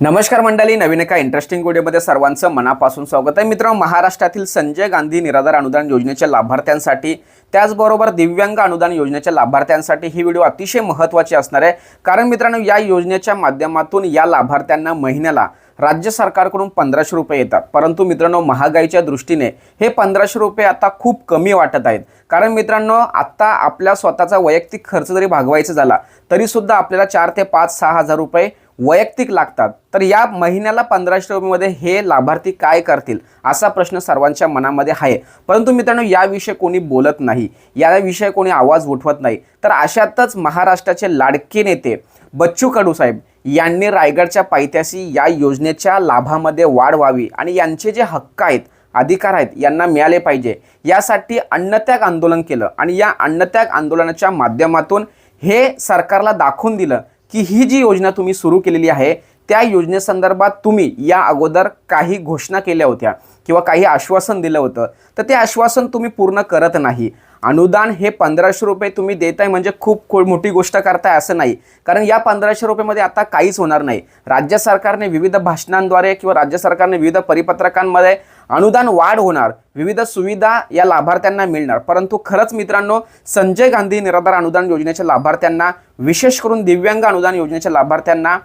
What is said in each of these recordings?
नमस्कार मंडळी नवीन एका इंटरेस्टिंग व्हिडिओमध्ये सर्वांचं मनापासून स्वागत आहे. मित्रांनो महाराष्ट्रातील संजय गांधी निराधार अनुदान योजनेच्या लाभार्थ्यांसाठी त्याचबरोबर दिव्यांग अनुदान योजनेच्या लाभार्थ्यांसाठी ही व्हिडिओ अतिशय महत्त्वाची असणार आहे. कारण मित्रांनो या योजनेच्या माध्यमातून या लाभार्थ्यांना महिन्याला राज्य सरकारकडून पंधराशे रुपये येतात. परंतु मित्रांनो महागाईच्या दृष्टीने हे पंधराशे रुपये आता खूप कमी वाटत आहेत. कारण मित्रांनो आत्ता आपल्या स्वतःचा वैयक्तिक खर्च जरी भागवायचा झाला तरीसुद्धा आपल्याला चार ते पाच सहा हजार रुपये वैयक्तिक लागतात. तर या महिन्याला पंधराशे रुपयेमध्ये हे लाभार्थी काय करतील? असा प्रश्न सर्वांच्या मनामध्ये आहे. परंतु मित्रांनो याविषयी कोणी बोलत नाही. याविषयी कोणी आवाज उठवत नाही. तर अशातच महाराष्ट्राचे लाडके नेते बच्चू कडू साहेब यांनी रायगडच्या पायथ्याशी या योजनेच्या लाभामध्ये वाढ व्हावी आणि यांचे जे हक्क आहेत अधिकार आहेत यांना मिळाले पाहिजे. यासाठी अन्नत्याग आंदोलन केलं आणि या अन्नत्याग आंदोलनाच्या माध्यमातून हे सरकारला दाखवून दिलं की ही जी योजना तुम्ही सुरू केलेली आहे त्या योजनेसंदर्भात तुम्ही या अगोदर काही घोषणा केल्या होत्या किंवा काही आश्वासन दिलं होतं. तर ते आश्वासन तुम्ही पूर्ण करत नाही. अनुदान हे पंधराशे रुपये तुम्ही देताय म्हणजे खूप खो- मोठी गोष्ट करताय असं नाही. कारण या पंधराशे रुपयेमध्ये आता काहीच होणार नाही. राज्य सरकारने विविध भाषणांद्वारे किंवा राज्य सरकारने विविध परिपत्रकांमध्ये अनुदान वाढ होणार. विविध सुविधा या लाभार्थ्यांना मिळणार. परंतु खरंच मित्रांनो संजय गांधी निराधार अनुदान योजनेच्या लाभार्थ्यांना विशेष करून दिव्यांग अनुदान योजनेच्या लाभार्थ्यांना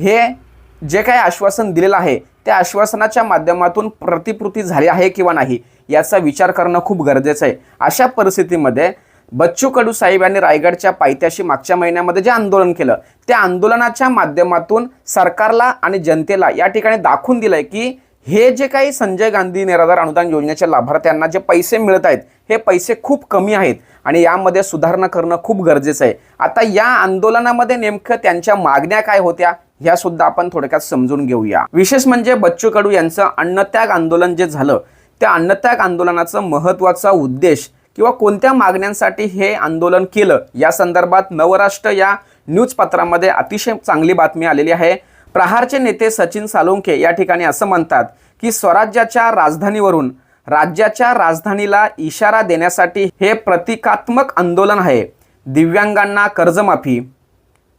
हे जे काही आश्वासन दिलेलं आहे त्या आश्वासनाच्या माध्यमातून प्रतिपूर्ती झाली आहे किंवा नाही याचा विचार करणं खूप गरजेचं आहे. अशा परिस्थितीमध्ये बच्चू कडू साहेब यांनी रायगडच्या पायथ्याशी मागच्या महिन्यामध्ये जे आंदोलन केलं त्या आंदोलनाच्या माध्यमातून सरकारला आणि जनतेला या ठिकाणी दाखवून दिलंय की हे जे काही संजय गांधी निराधार अनुदान योजनेच्या लाभार्थ्यांना जे पैसे मिळत आहेत हे पैसे खूप कमी आहेत आणि यामध्ये सुधारणा करणं खूप गरजेचं आहे. आता या आंदोलनामध्ये नेमकं त्यांच्या मागण्या काय होत्या? ह्या सुद्धा आपण थोडक्यात समजून घेऊया. विशेष म्हणजे बच्चू कडू यांचं अन्नत्याग आंदोलन जे झालं त्या अन्नत्याग आंदोलनाचं महत्त्वाचा उद्देश किंवा कोणत्या मागण्यांसाठी हे आंदोलन केलं या संदर्भात नवराष्ट्र या न्यूजपत्रामध्ये अतिशय चांगली बातमी आलेली आहे. प्रहारचे नेते सचिन सालोंके या ठिकाणी असं म्हणतात की स्वराज्याच्या राजधानीवरून राज्याच्या राजधानीला इशारा देण्यासाठी हे प्रतिकात्मक आंदोलन आहे. दिव्यांगांना कर्जमाफी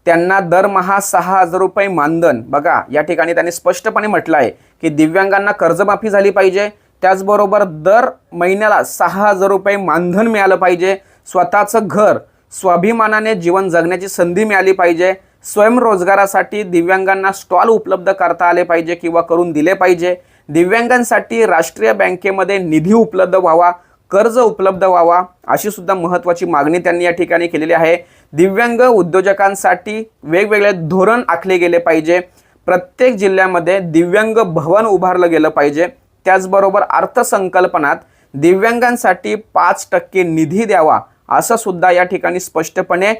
त्यांना दरमहा सहा हजार रुपये मानधन. बघा या ठिकाणी त्यांनी स्पष्टपणे म्हटलं आहे की दिव्यांगांना कर्जमाफी झाली पाहिजे. त्याचबरोबर दर महिन्याला सहा हजार रुपये मानधन मिळालं पाहिजे. स्वतःचं घर स्वाभिमानाने जीवन जगण्याची संधी मिळाली पाहिजे. स्वयंरोजगारासाठी दिव्यांगांना स्टॉल उपलब्ध करता आले पाहिजे किंवा करून दिले पाहिजे. दिव्यांगांसाठी राष्ट्रीय बँकेमध्ये निधी उपलब्ध व्हावा कर्ज उपलब्ध व्हावा अशी सुद्धा महत्त्वाची मागणी त्यांनी या ठिकाणी केलेली आहे. दिव्यांग उद्योजकांसाठी वेगवेगळे धोरण आखले गेले पाहिजे. प्रत्येक जिल्ह्यामध्ये दिव्यांग भवन उभारलं गेलं पाहिजे. त्याचबरोबर अर्थसंकल्पनात दिव्यांगांसाठी पाच टक्के निधी द्यावा असं सुद्धा या ठिकाणी स्पष्टपणे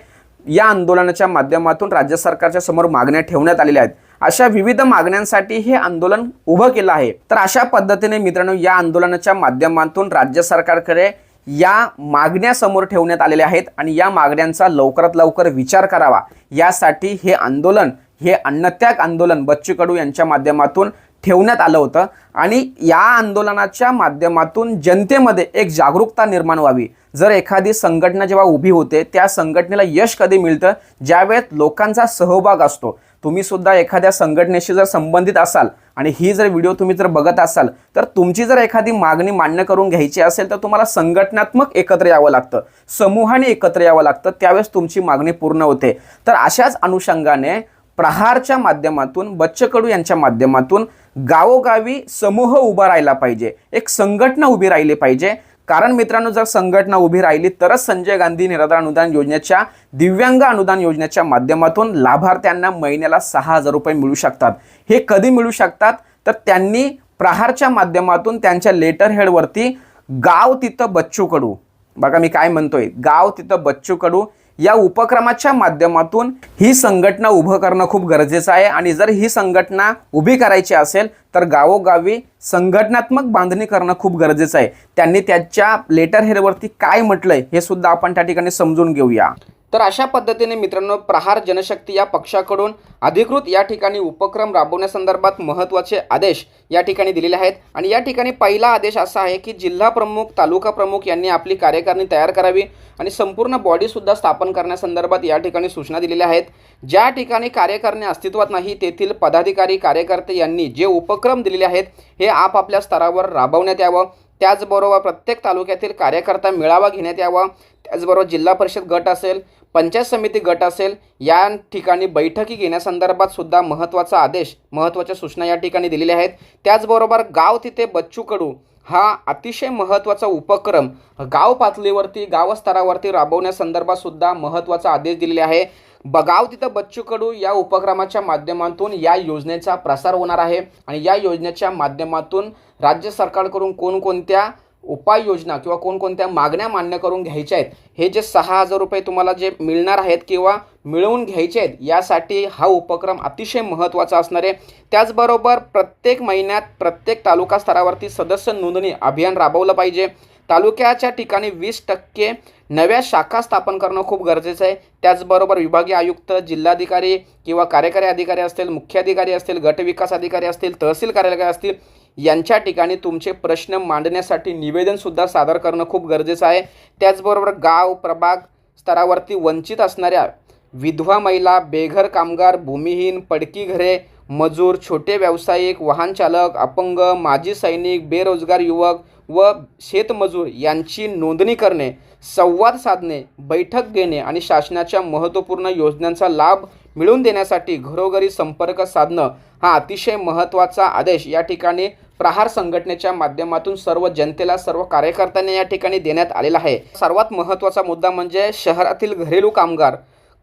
या आंदोलनाच्या माध्यमातून राज्य सरकारच्या समोर मागण्या ठेवण्यात आलेल्या आहेत. अशा विविध मागण्यांसाठी हे आंदोलन उभं केलं आहे. तर अशा पद्धतीने मित्रांनो या आंदोलनाच्या माध्यमातून राज्य सरकारकडे या मागण्या समोर ठेवण्यात आलेल्या आहेत आणि या मागण्यांचा लवकरात लवकर विचार करावा. यासाठी हे आंदोलन हे अन्नत्याग आंदोलन बच्चू कडू यांच्या माध्यमातून ठेवण्यात आलं होतं आणि या आंदोलनाच्या माध्यमातून जनतेमध्ये एक जागरूकता निर्माण व्हावी. जर एखादी संघटना जेव्हा उभी होते त्या संघटनेला यश कधी मिळतं? ज्यावेळेस लोकांचा सहभाग असतो. तुम्ही सुद्धा एखाद्या संघटनेशी जर संबंधित असाल आणि ही जर व्हिडिओ तुम्ही जर बघत असाल तर तुमची जर एखादी मागणी मान्य करून घ्यायची असेल तर तुम्हाला संघटनात्मक एकत्र यावं लागतं. समूहाने एकत्र यावं लागतं. त्यावेळेस तुमची मागणी पूर्ण होते. तर अशाच अनुषंगाने प्रहारच्या माध्यमातून बच्चकडू यांच्या माध्यमातून गावोगावी समूह उभा राहिला पाहिजे. एक संघटना उभी राहिली पाहिजे. कारण मित्रांनो जर संघटना उभी राहिली तरच संजय गांधी निराधार अनुदान योजनेच्या दिव्यांग अनुदान योजनेच्या माध्यमातून लाभार्थ्यांना महिन्याला सहा हजार रुपये मिळू शकतात. हे कधी मिळू शकतात? तर त्यांनी प्रहारच्या माध्यमातून त्यांच्या लेटर हेडवरती गाव तिथं बच्चू कडू. बघा मी काय म्हणतोय. गाव तिथं बच्चू कडू. या उपक्रमाच्या माध्यमातून ही संघटना उभं करणं खूप गरजेचं आहे. आणि जर ही संघटना उभी करायची असेल तर गावोगावी संघटनात्मक बांधणी करणं खूप गरजेचं आहे. त्यांनी त्याच्या लेटर हेअरवरती काय म्हटलंय हे सुद्धा आपण त्या ठिकाणी समजून घेऊया. तर अशा पद्धतीने मित्रांनो प्रहार जनशक्ती या पक्षाकडून अधिकृत या ठिकाणी उपक्रम राबवण्यासंदर्भात महत्त्वाचे आदेश या ठिकाणी दिलेले आहेत. आणि या ठिकाणी पहिला आदेश असा आहे की जिल्हा प्रमुख तालुका प्रमुख यांनी आपली कार्यकारिणी तयार करावी आणि संपूर्ण बॉडीसुद्धा स्थापन करण्यासंदर्भात या ठिकाणी सूचना दिलेल्या आहेत. ज्या ठिकाणी कार्यकारिणी अस्तित्वात नाही तेथील पदाधिकारी कार्यकर्ते यांनी जे उपक्रम दिलेले आहेत हे आपापल्या स्तरावर राबवण्यात यावं. त्याचबरोबर प्रत्येक तालुक्यातील कार्यकर्ता मेळावा घेण्यात यावा. त्याचबरोबर जिल्हा परिषद गट असेल पंचायत समिती गट असेल या ठिकाणी बैठकी घेण्यासंदर्भात सुद्धा महत्त्वाचा आदेश महत्त्वाच्या सूचना या ठिकाणी दिलेल्या आहेत. त्याचबरोबर गाव तिथे बच्चू कडू हा अतिशय महत्त्वाचा उपक्रम गाव पातळीवरती गावस्तरावरती राबवण्यासंदर्भात सुद्धा महत्त्वाचा आदेश दिलेले आहे. ब गाव तिथं बच्चू कडू या उपक्रमाच्या माध्यमातून या योजनेचा प्रसार होणार आहे. आणि या योजनेच्या माध्यमातून राज्य सरकारकडून कोणकोणत्या उपाययोजना किंवा कोणकोणत्या मागण्या मान्य करून घ्यायच्या आहेत हे जे सहा हजार रुपये तुम्हाला जे मिळणार आहेत किंवा मिळवून घ्यायचे आहेत यासाठी हा उपक्रम अतिशय महत्त्वाचा असणार आहे. त्याचबरोबर प्रत्येक महिन्यात प्रत्येक तालुका स्तरावरती सदस्य नोंदणी अभियान राबवलं पाहिजे. तालुक्याच्या ठिकाणी वीस टक्के नव्या शाखा स्थापन करणं खूप गरजेचं आहे. त्याचबरोबर विभागीय आयुक्त जिल्हाधिकारी किंवा कार्यकारी अधिकारी असतील मुख्याधिकारी असतील गटविकास अधिकारी असतील तहसील कार्यालय असतील यांच्या ठिकाणी तुमचे प्रश्न मांडण्यासाठी निवेदनसुद्धा सादर करणं खूप गरजेचं आहे. त्याचबरोबर गाव प्रभाग स्तरावरती वंचित असणाऱ्या विधवा महिला बेघर कामगार भूमिहीन पडकी घरे मजूर छोटे व्यावसायिक वाहनचालक अपंग माजी सैनिक बेरोजगार युवक व शेतमजूर यांची नोंदणी करणे संवाद साधणे बैठक घेणे आणि शासनाच्या महत्त्वपूर्ण योजनांचा लाभ मिळवून देण्यासाठी घरोघरी संपर्क साधणं हा अतिशय महत्त्वाचा आदेश या ठिकाणी प्रहार संघटनेच्या माध्यमातून सर्व जनतेला सर्व कार्यकर्त्यांना या ठिकाणी देण्यात आलेला आहे. सर्वात महत्त्वाचा मुद्दा म्हणजे शहरातील घरेलू कामगार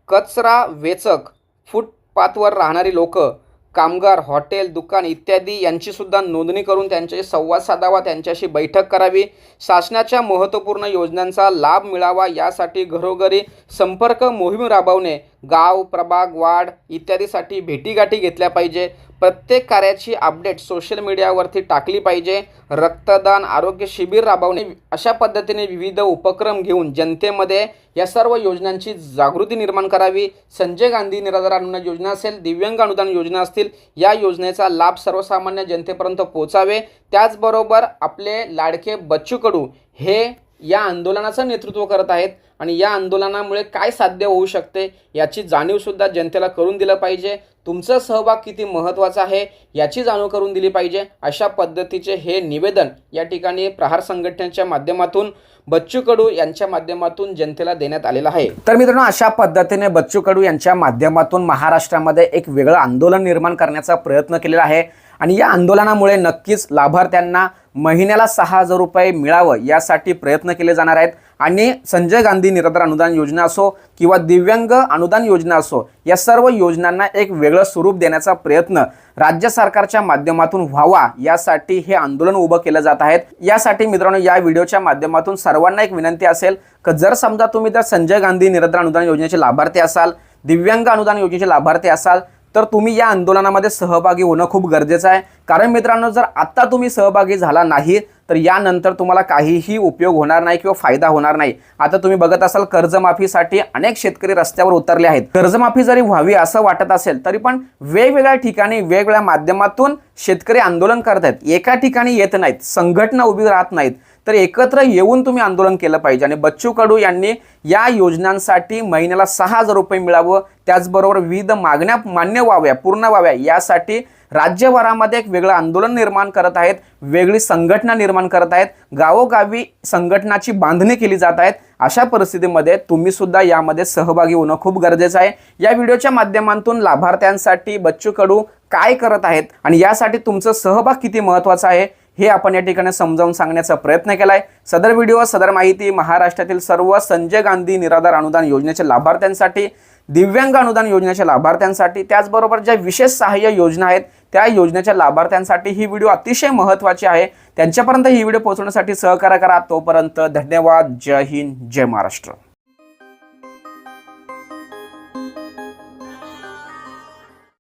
कचरा वेचक फुटपाथवर राहणारी लोक कामगार हॉटेल दुकान इत्यादी यांचीसुद्धा नोंदणी करून त्यांच्याशी संवाद साधावा त्यांच्याशी बैठक करावी. शासनाच्या महत्त्वपूर्ण योजनांचा लाभ मिळावा यासाठी घरोघरी संपर्क मोहीम राबवणे गाव प्रभाग वाढ इत्यादीसाठी भेटीगाठी घेतल्या पाहिजे. प्रत्येक कार्याची अपडेट सोशल मीडियावरती टाकली पाहिजे. रक्तदान आरोग्य शिबिर राबवणे अशा पद्धतीने विविध उपक्रम घेऊन जनतेमध्ये या सर्व योजनांची जागृती निर्माण करावी. संजय गांधी निराधार अनुदान योजना असेल दिव्यांग अनुदान योजना असतील या योजनेचा लाभ सर्वसामान्य जनतेपर्यंत पोचावे त्याचबरोबर आपले लाडके बच्चू कडू हे या आंदोलनाचं नेतृत्व करत आहेत आणि या आंदोलनामुळे काय साध्य होऊ शकते याची जाणीवसुद्धा जनतेला करून दिलं पाहिजे. तुमचा सहभाग किती महत्त्वाचा आहे याची जाणीव करून दिली पाहिजे. अशा पद्धतीचे हे निवेदन या ठिकाणी प्रहार संघटनेच्या माध्यमातून बच्चू कडू यांच्या माध्यमातून जनतेला देण्यात आलेलं आहे. तर मित्रांनो अशा पद्धतीने बच्चू कडू यांच्या माध्यमातून महाराष्ट्रामध्ये एक वेगळं आंदोलन निर्माण करण्याचा प्रयत्न केलेला आहे. आणि या आंदोलनामुळे नक्कीच लाभार्थ्यांना महिन्याला सहा हजार रुपये मिळावं यासाठी प्रयत्न केले जाणार आहेत. आणि संजय गांधी निराधार अनुदान योजना असो किंवा दिव्यांग अनुदान योजना असो या सर्व योजनांना एक वेगळं स्वरूप देण्याचा प्रयत्न राज्य सरकारच्या माध्यमातून व्हावा यासाठी हे आंदोलन उभं केलं जात आहेत. यासाठी मित्रांनो या व्हिडिओच्या माध्यमातून सर्वांना एक विनंती असेल की जर समजा तुम्ही जर संजय गांधी निराधार अनुदान योजनेचे लाभार्थी असाल दिव्यांग अनुदान योजनेचे लाभार्थी असाल तर तुम्ही या आंदोलनामध्ये सहभागी होणं खूप गरजेचं आहे. कारण मित्रांनो जर आत्ता तुम्ही सहभागी झाला नाही तर यानंतर तुम्हाला काहीही उपयोग होणार नाही किंवा फायदा होणार नाही. आता तुम्ही बघत असाल कर्जमाफीसाठी अनेक शेतकरी रस्त्यावर उतरले आहेत. कर्जमाफी जरी व्हावी असं वाटत असेल तरी पण वेगवेगळ्या ठिकाणी वेगवेगळ्या माध्यमातून शेतकरी आंदोलन करत आहेत एका ठिकाणी येत नाहीत संघटना उभी राहत नाहीत. तर एकत्र येऊन तुम्ही आंदोलन केलं पाहिजे. आणि बच्चू कडू यांनी या योजनांसाठी महिन्याला सहा हजार रुपये मिळावं त्याचबरोबर विविध मागण्या मान्य व्हाव्या पूर्ण व्हाव्या यासाठी राज्यभरामध्ये एक वेगळं आंदोलन निर्माण करत आहेत वेगळी संघटना निर्माण करत आहेत गावोगावी संघटनाची बांधणी केली जात आहेत. अशा परिस्थितीमध्ये तुम्ही सुद्धा यामध्ये सहभागी होणं खूप गरजेचं आहे. या व्हिडिओच्या माध्यमातून लाभार्थ्यांसाठी बच्चू कडू काय करत आहेत आणि यासाठी तुमचं सहभाग किती महत्त्वाचा आहे? हे आपण या ठिकाणी समजावून सांगण्याचा प्रयत्न केला आहे सदर व्हिडिओ सदर माहिती महाराष्ट्रातील सर्व संजय गांधी निराधार अनुदान योजनेच्या लाभार्थ्यांसाठी दिव्यांग अनुदान योजनेच्या लाभार्थ्यांसाठी त्याचबरोबर ज्या विशेष सहाय्य योजना आहेत त्या योजनेच्या लाभार्थ्यांसाठी ही व्हिडिओ अतिशय महत्त्वाची आहे. त्यांच्यापर्यंत ही व्हिडिओ पोहोचवण्यासाठी सहकार्य करा. तोपर्यंत धन्यवाद. जय हिंद. जय महाराष्ट्र.